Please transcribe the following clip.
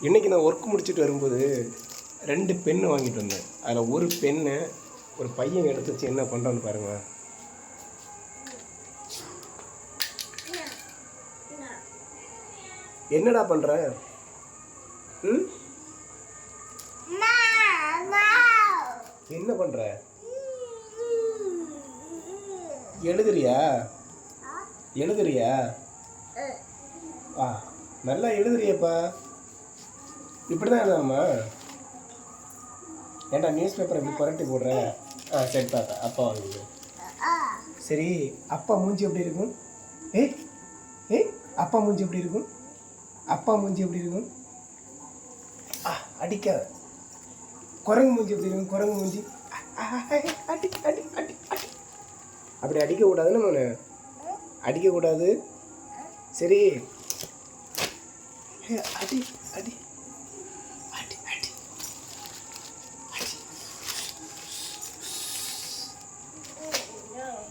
இன்றைக்கி நான் ஒர்க் முடிச்சுட்டு வரும்போது ரெண்டு பென்னு வாங்கிட்டு வந்தேன். அதில் ஒரு பெண்ணை ஒரு பையன் எடுத்து வச்சு என்ன பண்ணுறான்னு பாருங்க. என்னடா பண்ணுற ம்? என்ன பண்ணுற எழுதுறியா? எழுதுறியா? ஆ நல்லா எழுதுறியப்பா. இப்படி தான் எழுதாமா ஏன்டா நியூஸ் பேப்பர் இப்படி புரட்டி போடுற? ஆ சரி தாத்தா அப்பா வாங்கிது சரி அப்பா மூஞ்சி எப்படி இருக்கும்? ஏய் ஏய் அப்பா மூஞ்சி எப்படி இருக்கும்? அப்பா மூஞ்சி எப்படி இருக்கும்? ஆ அடிக்காத. குரங்கு மூஞ்சி எப்படி இருக்கும்? குரங்கு மூஞ்சி. அடி அடி அடி அடி. அப்படி அடிக்கக்கூடாதுன்னு நான் அடிக்கக்கூடாது. சரி. அடி அடி.